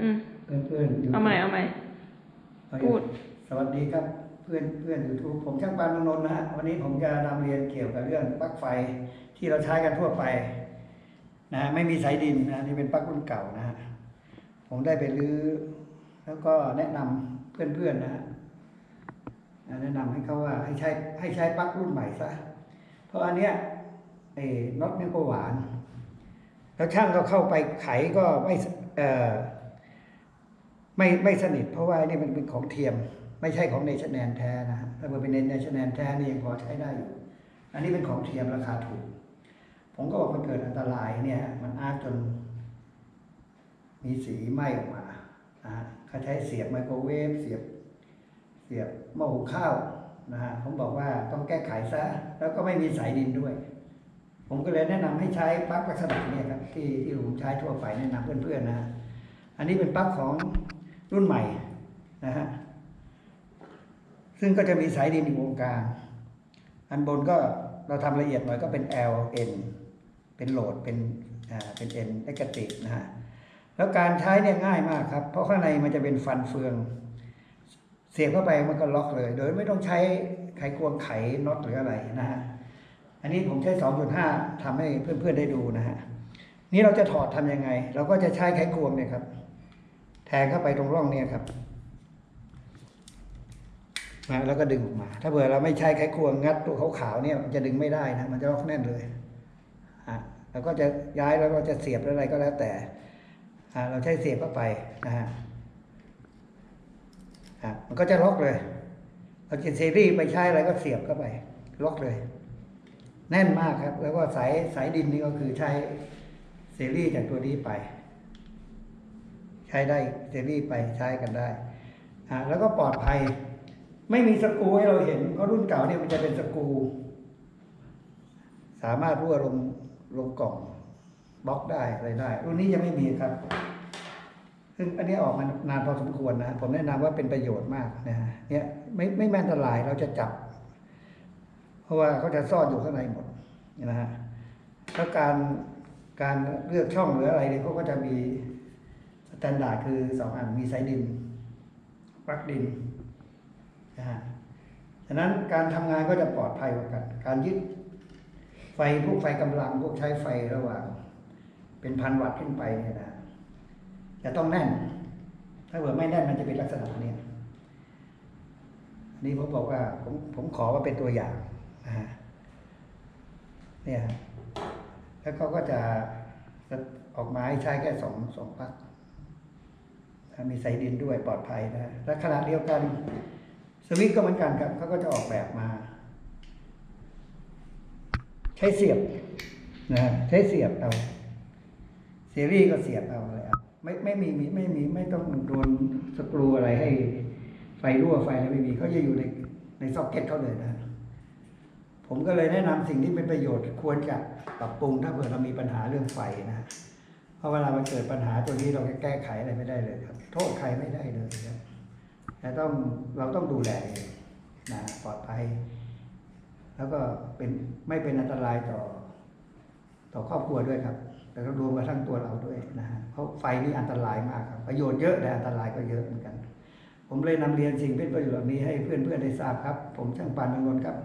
อืมเพื่อนเพื่อนๆเอาใหม่เอาใหม่พูด สวัสดีครับ เพื่อนเพื่อนยูทูบผมช่างปานเมืองนนท์นะฮะวันนี้ผมจะนำเรียนเกี่ยวกับเรื่องปลั๊กไฟที่เราใช้กันทั่วไปนะฮะไม่มีสายดินนะนี่เป็นปลั๊กรุ่นเก่านะฮะผมได้ไปรื้อแล้วก็แนะนำเพื่อนๆนะฮะแนะนำให้เขาว่าให้ใช้ให้ใช้ปลั๊กรุ่นใหม่ซะเพราะอันเนี้ยไอ้น็อตเนี่ยก็หวาน แล้วช่างก็เข้าไปไขก็ไม่สเอ่อ ไม่ไม่สนิทเพราะว่านี่มันเป็นของเทียม ไม่ใช่ของเนชั่นแนนแท้นะถ้าเกิดเป็นเนชั่นแนนแท้นี่ยังพอใช้ได้อยู่อันนี้เป็นของเทียมราคาถูก ผมก็บอกมันเกิดอันตรายเนี่ย มันอาจจน มีสีไหม้ออกมานะฮะเขาใช้เสียบไมโครเวฟเสียบ เสียบหม้อหุงข้าวนะฮะผมบอกว่าต้องแก้ไขซะ แล้วก็ไม่มีสายดินด้วย ผมก็เลยแนะนำให้ใช้ปลั๊กลักษณะเนี้ครับที่ที่ผมใช้ทั่วไปแนะนำเพื่อนๆนะฮะอันนี้เป็นปลั๊กของ รุ่นใหม่นะฮะซึ่งก็จะมีสายดินอยู่ตรงกลาง อันบนก็เราทำละเอียดหน่อยก็เป็น L N เป็นโหลดเป็นอ่าเป็น N เอกตินะฮะแล้วการใช้เนี่ยง่ายมากครับ เพราะข้างในมันจะเป็นฟันเฟือง เสียบเข้าไปมันก็ล็อกเลย โดยไม่ต้องใช้ไขควงไขน็อตหรืออะไรนะฮะอันนี้ผมใช้ 2.5ทำให้เพื่อนๆได้ดูนะฮะนี่เราจะถอดทำยังไง เราก็จะใช้ไขควงเนี่ยครับ งเข้าไปตรงร่องเนี่ยครับนะแล้วก็ดึงออกมา ถ้าเผื่อเราไม่ใช้ไขควงงัดตัวขาวๆเนี่ยมันจะดึงไม่ได้นะ มันจะล็อกแน่นเลยอะแล้วก็จะย้ายแล้วก็จะเสียบอะไรก็แล้วแต่อะเราใช้เสียบเข้าไปนะฮะอะมันก็จะล็อกเลย เราจะซีรีไปใช้อะไรก็เสียบเข้าไป ล็อกเลย แน่นมากครับ แล้วก็สายสายดินนี่ก็คือใช้เซรีจากตัวนี้ไป ช้ได้เซรี่ไปใช้กันได้อ่าแล้วก็ปลอดภัย ไม่มีสกูให้เราเห็นเพราะรุ่นเก่าเนี่ยมันจะเป็นสกูสามารถรั่วลงลงกล่องบล็อกได้อะไรได้ รุ่นนี้ยังไม่มีครับ ซึ่งอันนี้ออกมานานพอสมควรนะ ผมแนะนำว่าเป็นประโยชน์มากนะฮะเนี่ยไม่ไม่แม่นตรายเราจะจับ เพราะว่าเขาจะซ่อนอยู่ข้างในหมดนะฮะแล้วการการเลือกช่องหรืออะไรเนี่ยเขาก็จะมี แตนดาร์ดคือสองอันมีสายดินปลั๊กดินนะฮะฉะนั้นการทำงานก็จะปลอดภัยกว่ากัน การยึดไฟพวกไฟกำลังพวกใช้ไฟระหว่าง เป็นพันวัตต์ขึ้นไปเนี่ยนะจะต้องแน่น ถ้าเกิดไม่แน่นมันจะเป็นลักษณะเนี้ยนนี้ผมบอกว่าผมผมขอว่าเป็นตัวอย่างนะฮะเนี่ยแล้วเขาก็จะออกมาให้ใช้แค่สองสองปัก มีสายดินด้วยปลอดภัยนะและขณะเดียวกัน สวิตก็เหมือนกันครับเขาก็จะออกแบบมา ใช้เสียบนะใช้เสียบเอาซีรีส์ก็เสียบเอาอะไรเอาไม่ไม่มีมีไม่มีไม่ต้องโดนสกรูอะไรให้ ไฟรั่วไฟอะไรไม่มีเขาจะอยู่ในในซ็อกเก็ตเขาเลยนะ ผมก็เลยแนะนำสิ่งที่เป็นประโยชน์ควรจะปรับปรุงถ้าเผื่อเรามีปัญหาเรื่องไฟนะ ราะเวลามันเกิดปัญหาตัวนี้เราแก้ไขอะไรไม่ได้เลยครับ โทษใครไม่ได้เลยครับแต่ต้องเราต้องดูแลเองนะปลอดภัย แล้วก็เป็นไม่เป็นอันตรายต่อ ต่อครอบครัวด้วยครับ แต่ก็รวมกระทั่งตัวเราด้วยนะฮะเพราะไฟนี่อันตรายมากครับ ประโยชน์เยอะแต่อันตรายก็เยอะเหมือนกัน ผมเลยนำเรียนสิ่งเป็นประโยชน์เหล่านี้ให้เพื่อนๆได้ทราบครับ ผมช่างปานมืองนนครับ